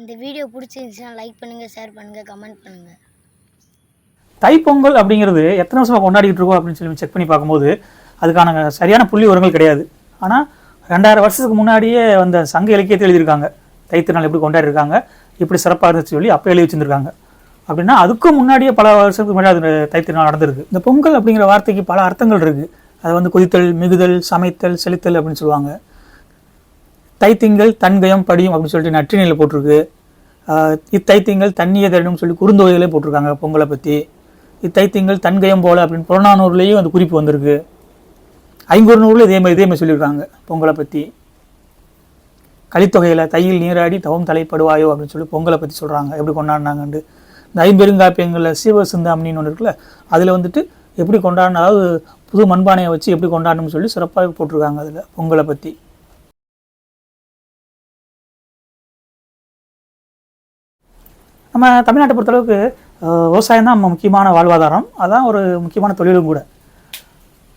இந்த வீடியோ பிடிச்சிருந்துச்சுன்னா லைக் பண்ணுங்கள் ஷேர் பண்ணுங்கள் கமெண்ட் பண்ணுங்கள் தைப்பொங்கல் அப்படிங்கிறது எத்தனை வருஷமாக கொண்டாடிட்டு இருக்கோம் அப்படின்னு சொல்லி செக் பண்ணி பார்க்கும்போது அதுக்கான சரியான புள்ளி உரங்கள் கிடையாது. ஆனால் ரெண்டாயிரம் வருஷத்துக்கு முன்னாடியே வந்த சங்க இலக்கியத்தை எழுதியிருக்காங்க. தைத்திருநாள் எப்படி கொண்டாடிருக்காங்க இப்படி சிறப்பாக இருந்துச்சு சொல்லி அப்போ எழுதி வச்சிருக்காங்க அப்படின்னா அதுக்கும் முன்னாடியே பல வருஷத்துக்கு முன்னாடி அது தைத்திருநாள் நடந்திருக்கு. இந்த பொங்கல் அப்படிங்கிற வார்த்தைக்கு பல அர்த்தங்கள் இருக்குது அது வந்து குதித்தல் மிகுதல் சமைத்தல் செலுத்தல் அப்படின்னு சொல்லுவாங்க. தைத்திங்கள் தன்கயம் படியும் அப்படின்னு சொல்லிட்டு நற்றினியில் போட்டிருக்கு. இத்தைத்திங்கள் தண்ணியை தரணும் சொல்லி குறுந்தொகைகளே போட்டிருக்காங்க பொங்கலை பற்றி இத்தைத்திங்கள் தன்கயம் போல அப்படின்னு புறநானூர்லேயும் அந்த குறிப்பு வந்திருக்கு. ஐங்குறு நூறில் இதே மாதிரி இதே மாதிரி சொல்லியிருக்காங்க பொங்கலை பற்றி கலித்தொகையில் தையில் நீராடி தவம் தலைப்படுவாயோ அப்படின்னு சொல்லி பொங்கலை பற்றி சொல்கிறாங்க எப்படி கொண்டாடினாங்கன்ட்டு. இந்த ஐம்பெருங்காப்பியங்களில் சீவசிந்தாமணின்னு ஒன்று இருக்குல்ல அதில் வந்துட்டு எப்படி கொண்டாடின அதாவது புது மண்பானையை வச்சு எப்படி கொண்டாடணும்னு சொல்லி சிறப்பாக போட்டிருக்காங்க அதில் பொங்கலை பற்றி நம்ம தமிழ்நாட்டை பொறுத்தளவுக்கு விவசாயம் தான் நம்ம முக்கியமான வாழ்வாதாரம். அதுதான் ஒரு முக்கியமான தொழிலும் கூட.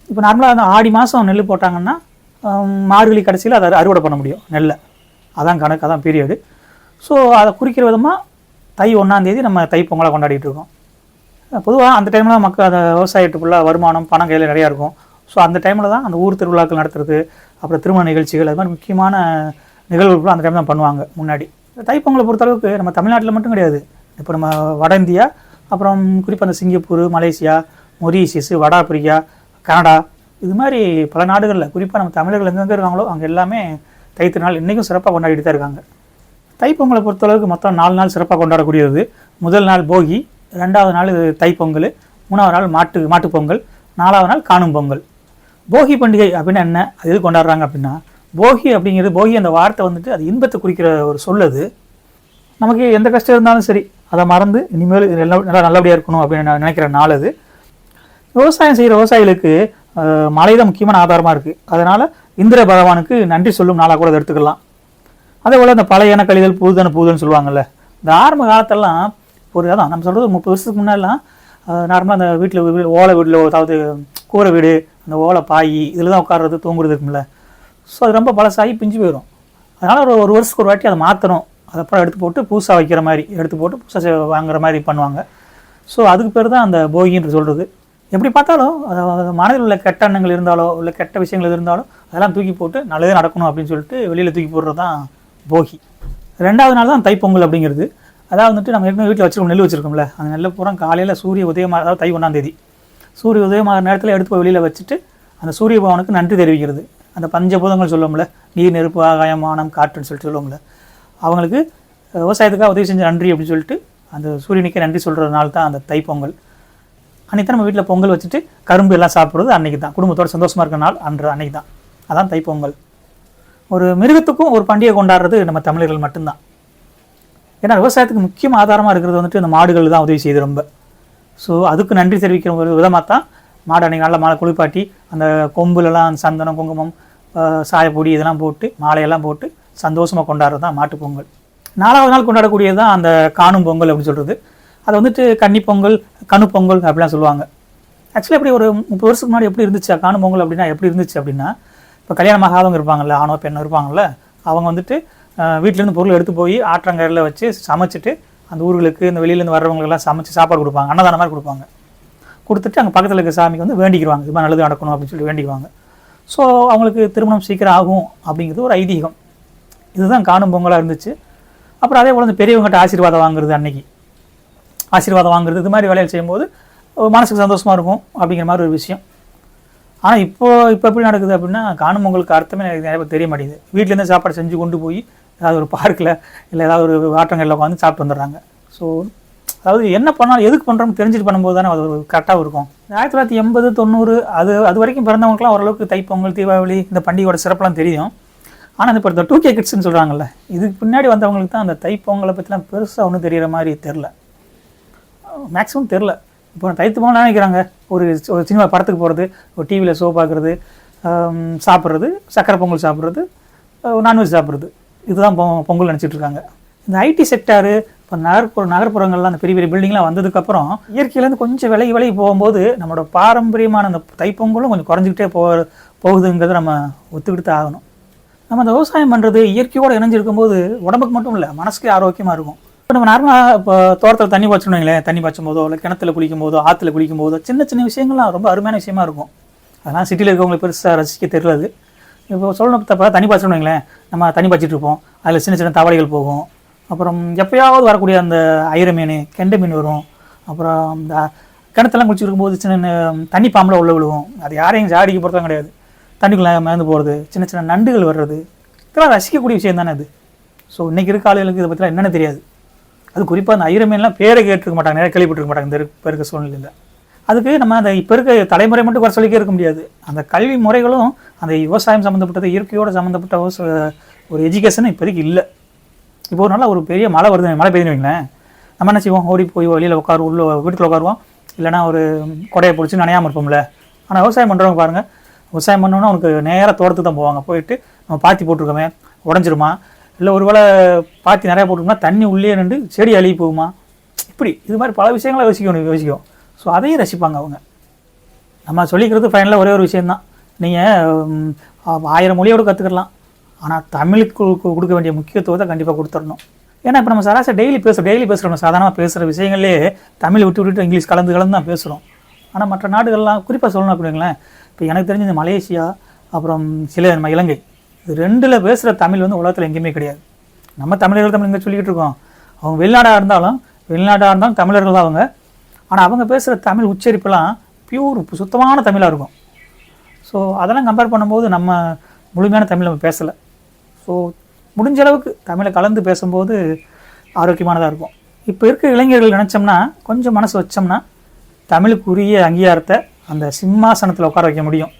இப்போ நார்மலாக அந்த ஆடி மாதம் நெல் போட்டாங்கன்னா மார்கழி கடைசியில் அதை அறுவடை பண்ண முடியும் நெல்லை. அதான் கணக்கு அதான் பீரியடு ஸோ அதை குறிக்கிற விதமாக தை ஒன்றாந்தேதி நம்ம தை பொங்கலை கொண்டாடிட்டு இருக்கோம். பொதுவாக அந்த டைமில் மக்கள் அந்த விவசாயத்துக்குள்ள வருமானம் பணம் கையில் நிறையா இருக்கும். ஸோ அந்த டைமில் தான் அந்த ஊர் திருவிழாக்கள் நடத்துறது அப்புறம் திருமண நிகழ்ச்சிகள் அது மாதிரி முக்கியமான நிகழ்வுகள் அந்த டைம் தான் பண்ணுவாங்க முன்னாடி. தைப்பொங்கலை பொறுத்தளவுக்கு நம்ம தமிழ்நாட்டில் மட்டும் கிடையாது. இப்போ நம்ம வட இந்தியா அப்புறம் குறிப்பாக அந்த சிங்கப்பூர் மலேசியா மொரீஷியஸ் வட ஆப்பிரிக்கா கனடா இது மாதிரி பல நாடுகளில் குறிப்பாக நம்ம தமிழர்கள் எங்கெங்கே இருக்காங்களோ அங்கே எல்லாமே தைத்திருநாள் இன்றைக்கும் சிறப்பாக கொண்டாடிட்டு தான் இருக்காங்க. தைப்பொங்கலை பொறுத்தளவுக்கு மொத்தம் நாலு நாள் சிறப்பாக கொண்டாடக்கூடியது. முதல் நாள் போகி ரெண்டாவது நாள் தைப்பொங்கல் மூணாவது நாள் மாட்டு மாட்டுப்பொங்கல் நாலாவது நாள் காணும் பொங்கல். போகி பண்டிகை அப்படின்னா என்ன? அது எது கொண்டாடுறாங்க அப்படின்னா போகி அப்படிங்கிறது போகி அந்த வார்த்தை வந்துட்டு அது இன்பத்தை குறிக்கிற ஒரு சொல்லது. நமக்கு எந்த கஷ்டம் இருந்தாலும் சரி அதை மறந்து இனிமேல் நல்லா நல்லா நல்லபடியாக இருக்கணும் அப்படின்னு நான் நினைக்கிற நாள் அது. விவசாயம் செய்கிற விவசாயிகளுக்கு அஹ், மழை தான் முக்கியமான ஆதாரமாக இருக்குது அதனால் இந்திர பகவானுக்கு நன்றி சொல்லும் நாளாக கூட அதை எடுத்துக்கலாம். அதே போல் இந்த பழையன கழிதல் புதுதான புதுன்னு சொல்லுவாங்கல்ல இந்த ஆரம்ப காலத்தெல்லாம் ஒரு அதான் நம்ம சொல்கிறது முப்பது வருஷத்துக்கு முன்னாடிலாம் நார்மலாக அந்த வீட்டில் ஓலை வீட்டில் அதாவது கூரை வீடு அந்த ஓலை பாய் இதில் தான் உட்கார்றது தூங்குறது இருக்கும்ல ஸோ அது ரொம்ப பழசாகி பிஞ்சு போயிடும் அதனால் ஒரு ஒரு வருஷத்துக்கு ஒரு வாட்டி அதை மாற்றணும் அதுக்கப்புறம் எடுத்து போட்டு புதுசாக வைக்கிற மாதிரி எடுத்து போட்டு புதுசாக வாங்குற மாதிரி பண்ணுவாங்க. ஸோ அதுக்கு பேர் தான் அந்த போகின்னு சொல்கிறது எப்படி பார்த்தாலும் அதாவது மனதில் உள்ள கெட்ட எண்ணங்கள் இருந்தாலோ இல்லை கெட்ட விஷயங்கள் இருந்தாலும் அதெல்லாம் தூக்கி போட்டு நல்லதே நடக்கணும் அப்படின்னு சொல்லிட்டு வெளியில் தூக்கி போடுறது தான் போகி. ரெண்டாவது நாள் தான் தைப்பொங்கல் அப்படிங்கிறது. அதாவது வந்துட்டு நம்ம ஏற்கனவே வீட்டில் வச்சிருக்கோம் நெல் வச்சிருக்கோம்ல. அந்த நெல்லை பூரா காலையில் சூரிய உதயமாக அதாவது தை ஒன்றாம் தேதி. சூரிய உதயமாக நேரத்தில் எடுத்து போய் வெளியில் வச்சுட்டு அந்த சூரிய பகவானுக்கு நன்றி தெரிவிக்கிறது. அந்த பஞ்சபூதங்கள் சொல்லுவோம்ல நீர் நெருப்பு ஆகாயம் வானம் காற்றுன்னு சொல்லிட்டு சொல்லுவோம்ல அவங்களுக்கு விவசாயத்துக்காக உதவி செஞ்ச நன்றி அப்படின்னு சொல்லிட்டு அந்த சூரியனுக்கே நன்றி சொல்கிற நாள் தான் அந்த தைப்பொங்கல் அன்றைக்கி தான் நம்ம வீட்டில் பொங்கல் வச்சுட்டு கரும்பு எல்லாம் சாப்பிட்றது அன்றைக்கி தான். குடும்பத்தோட சந்தோஷமாக இருக்கிற நாள் அன்று அன்றைக்கி தான். அதான் தைப்பொங்கல் ஒரு மிருகத்துக்கும் ஒரு பண்டிகை கொண்டாடுறது நம்ம தமிழர்கள் மட்டும்தான். ஏன்னா விவசாயத்துக்கு முக்கியம் ஆதாரமாக இருக்கிறது வந்துட்டு இந்த மாடுகள் தான் உதவி செய்யுது ரொம்ப. ஸோ அதுக்கு நன்றி தெரிவிக்கிற ஒரு விதமாக தான் மாடு அன்றைக்கி நல்ல மாலை குளிப்பாட்டி அந்த கொம்புலலாம் அந்த சந்தனம் குங்குமம் சாயப்பொடி இதெல்லாம் போட்டு மாலையெல்லாம் போட்டு சந்தோஷமாக கொண்டாடுறது தான் மாட்டு பொங்கல். நாலாவது நாள் கொண்டாடக்கூடியது தான் அந்த காணும் பொங்கல் அப்படின்னு சொல்கிறது அது வந்துட்டு கன்னி பொங்கல் கனு பொங்கல் அப்படிலாம் சொல்லுவாங்க. ஆக்சுவலி அப்படி ஒரு முப்பது வருஷத்துக்கு முன்னாடி எப்படி இருந்துச்சு காணும் பொங்கல் அப்படின்னா எப்படி இருந்துச்சு அப்படின்னா இப்போ கல்யாணம் ஆகாதவங்க இருப்பாங்கல்ல ஆணோ பெண்ணோ இருப்பாங்கல்ல அவங்க வந்துட்டு வீட்டிலேருந்து பொருள் எடுத்து போய் ஆற்றங்கரையில் வச்சு சமைச்சிட்டு அந்த ஊர்களுக்கு இந்த வெளியிலேருந்து வர்றவங்களுக்கெல்லாம் சமைச்சு சாப்பாடு கொடுப்பாங்க அன்னதானம் மாதிரி கொடுப்பாங்க. கொடுத்துட்டு அங்கே பக்கத்தில் இருக்க சாமிக்கு வந்து வேண்டிக்குவாங்க இது மாதிரி நல்லது நடக்கணும் அப்படின்னு சொல்லி வேண்டிக்குவாங்க ஸோ அவங்களுக்கு திருமணம் சீக்கிரம் ஆகும் அப்படிங்கிறது ஒரு ஐதீகம். இதுதான் காணும் பொங்கலாக இருந்துச்சு. அப்புறம் அதே போல் இந்த பெரியவங்ககிட்ட ஆசீர்வாதம் வாங்குறது அன்னைக்கு. ஆசீர்வாதம் வாங்குறது இது மாதிரி வேலைகள் செய்யும்போது மனசுக்கு சந்தோஷமாக இருக்கும் அப்படிங்கிற மாதிரி ஒரு விஷயம். ஆனால் இப்போ இப்போ எப்படி நடக்குது அப்படின்னா காணும் பொங்கலுக்கு அர்த்தமே எனக்கு நிறைய தெரிய மாட்டேங்குது. வீட்டிலேருந்து சாப்பாடு செஞ்சு கொண்டு போய் ஏதாவது ஒரு பார்க்கில் இல்லை ஏதாவது ஒரு ஆட்டங்கள்ல உட்காந்து சாப்பிட்டு வந்துடுறாங்க. ஸோ அதாவது என்ன பண்ணாலும் எதுக்கு பண்ணுறோம்னு தெரிஞ்சுட்டு பண்ணும்போது தானே அது ஒரு கரெக்டாக இருக்கும். ஆயிரத்தி தொள்ளாயிரத்தி எண்பது தொண்ணூறு அது அது வரைக்கும் பிறந்தவங்களுக்குலாம் ஓரளவுக்கு தைப்பொங்கல் தீபாவளி இந்த பண்டிகையோட சிறப்பெல்லாம் தெரியும். ஆனால் இப்போ இந்த டூ கே கிட்ஸ்னு சொல்கிறாங்கல்ல இதுக்கு பின்னாடி வந்தவங்களுக்கு தான் அந்த தைப்பொங்கலை பற்றிலாம் பெருசாக ஒன்றும் தெரிகிற மாதிரி தெரில மேக்ஸிமம் தெரில இப்போ தைத்து போகலாம் நினைக்கிறாங்க. ஒரு ஒரு சினிமா படத்துக்கு போகிறது ஒரு டிவியில் ஷோ பார்க்குறது சாப்பிட்றது சக்கரை பொங்கல் சாப்பிட்றது நான்வெஜ் சாப்பிட்றது. இதுதான் பொ- பொங்கல் நினச்சிட்டு இருக்காங்க. இந்த ஐடி செக்டாரு இப்போ நகர்ப்புற நகர்ப்புறங்கள்லாம் அந்த பெரிய பெரிய பில்டிங்லாம் வந்ததுக்கப்புறம் இயற்கையிலேருந்து கொஞ்சம் விலகி விலகி போகும்போது நம்மளோட பாரம்பரியமான அந்த தைப்பொங்கலும் கொஞ்சம் குறைஞ்சிக்கிட்டே போ போகுதுங்கிறத நம்ம ஒத்துக்கிட்டு தான் ஆகணும். நம்ம அந்த விவசாயம் பண்ணுறது இயற்கையோடு இணைஞ்சிருக்கும் போது உடம்புக்கு மட்டும் இல்லை மனசுக்கே ஆரோக்கியமாக இருக்கும். இப்போ நம்ம நார்மலாக இப்போ தோட்டத்தில் தண்ணி பாய்ச்சணுங்களேன் தண்ணி பாய்ச்சும் போதோ இல்லை கிணத்துல குளிக்கும் போதோ ஆற்றுல குளிக்கும் போதோ சின்ன சின்ன விஷயங்கள்லாம் ரொம்ப அருமையான விஷயமா இருக்கும். அதெல்லாம் சிட்டியில் இருக்கவங்களுக்கு பெருசாக ரசிக்க தெரியாது. இப்போ சொல்லணும் தப்பா தண்ணி பாய்ச்சணுங்களேன் நம்ம தண்ணி பாய்ச்சிட்டு இருப்போம். அதில் சின்ன சின்ன தவளைகள் போகும். அப்புறம் எப்பயாவது வரக்கூடிய அந்த ஐர மீன் கெண்டை மீன் வரும். அப்புறம் இந்த கிணத்துலாம் குளிச்சுட்டு போது சின்ன சின்ன தண்ணி பாம்பில் உள்ள விழுவோம். அது யாரையும் ஜாடிக்கு பொறுத்தவங்க கிடையாது. தண்ணிக்குள்ளே மேந்து போகிறது சின்ன சின்ன நண்டுகள் வர்றது இதெல்லாம் ரசிக்கக்கூடிய விஷயம் தானே அது. ஸோ இன்றைக்கி இருக்க ஆளுகளுக்கு இதை பற்றிலாம் என்னென்னு தெரியாது. அது குறிப்பாக அந்த ஐர மீன்லாம் பேரை கேட்டிருக்க மாட்டாங்க நிறைய கேள்விப்பட்டிருக்க மாட்டாங்க இந்த இருக்க- இப்போ இருக்க சூழ்நிலையில். அதுக்கு நம்ம அந்த இப்போ இருக்க தலைமுறை மட்டும் குறை சொல்லிக்கே இருக்க முடியாது. அந்த கல்வி முறைகளும் அந்த விவசாயம் சம்மந்தப்பட்டது இயற்கையோடு சம்மந்தப்பட்ட ஒரு ஒரு எஜுகேஷன் இப்போதைக்கு இல்லை. இப்போ ஒரு நாள் ஒரு பெரிய மழை வருது மழை பெய்யுன்னு வைங்களேன். நம்ம என்ன செய்வோம்? ஓடி போய் வெளியில் உட்காரு உள்ள வீட்டுக்குள்ள உட்காருவோம். இல்லைன்னா ஒரு கொடையை பிடிச்சி நனையாமல் இருப்போம்ல. ஆனால் விவசாயம் பண்ணுறவங்க பாருங்கள் விவசாயம் பண்ணோன்னா அவனுக்கு நேராக தோட்டத்துக்கு தான் போவாங்க. போயிட்டு நம்ம பாத்தி போட்டிருக்கோமே உடஞ்சிருமா? இல்லை ஒரு வேளை பாத்தி நிறையா போட்டிருக்கோம்னா தண்ணி உள்ளே நின்று செடி அழுகி போகுமா? இப்படி இது மாதிரி பல விஷயங்களை யோசிக்கணும் யோசிக்கும். ஸோ அதையும் ரசிப்பாங்க அவங்க. நம்ம சொல்லிக்கிறது ஃபைனலாக ஒரே ஒரு விஷயந்தான் நீங்கள் ஆயிரம் மொழியோடு கற்றுக்கலாம் ஆனால் தமிழுக்கு கொடுக்க வேண்டிய முக்கியத்துவத்தை கண்டிப்பாக கொடுத்துடணும். ஏன்னா இப்போ நம்ம சராசரி டெய்லி பேசுகிறோம் டெய்லி பேசுகிறோம் சாதாரணமாக பேசுகிற விஷயங்களே தமிழ் விட்டு விட்டுட்டு இங்கிலீஷ் கலந்து கலந்து தான் பேசுகிறோம் ஆனால் மற்ற நாடுகள்லாம் குறிப்பாக சொல்லணும் அப்படிங்களேன் இப்போ எனக்கு தெரிஞ்ச இந்த மலேசியா அப்புறம் சில நம்ம இலங்கை இது ரெண்டில் பேசுகிற தமிழ் வந்து உலகத்தில் எங்கேயுமே கிடையாது. நம்ம தமிழர்கள் தமிழ் இங்கே சொல்லிக்கிட்டு இருக்கோம். அவங்க வெளிநாடாக இருந்தாலும் வெளிநாடாக இருந்தாலும் தமிழர்கள் தான் அவங்க. ஆனால் அவங்க பேசுகிற தமிழ் உச்சரிப்பெல்லாம் பியூர் சுத்தமான தமிழாக இருக்கும். ஸோ அதெல்லாம் கம்பேர் பண்ணும்போது நம்ம முழுமையான தமிழ் நம்ம பேசலை. ஸோ முடிஞ்ச அளவுக்கு தமிழை கலந்து பேசும்போது ஆரோக்கியமானதாக இருக்கும். இப்போ இருக்க இளைஞர்கள் நினச்சோம்னா கொஞ்சம் மனசு வச்சோம்னா தமிழுக்குரிய அங்கீகாரத்தை அந்த சிம்மாசனத்தில் உட்கார வைக்க முடியும்.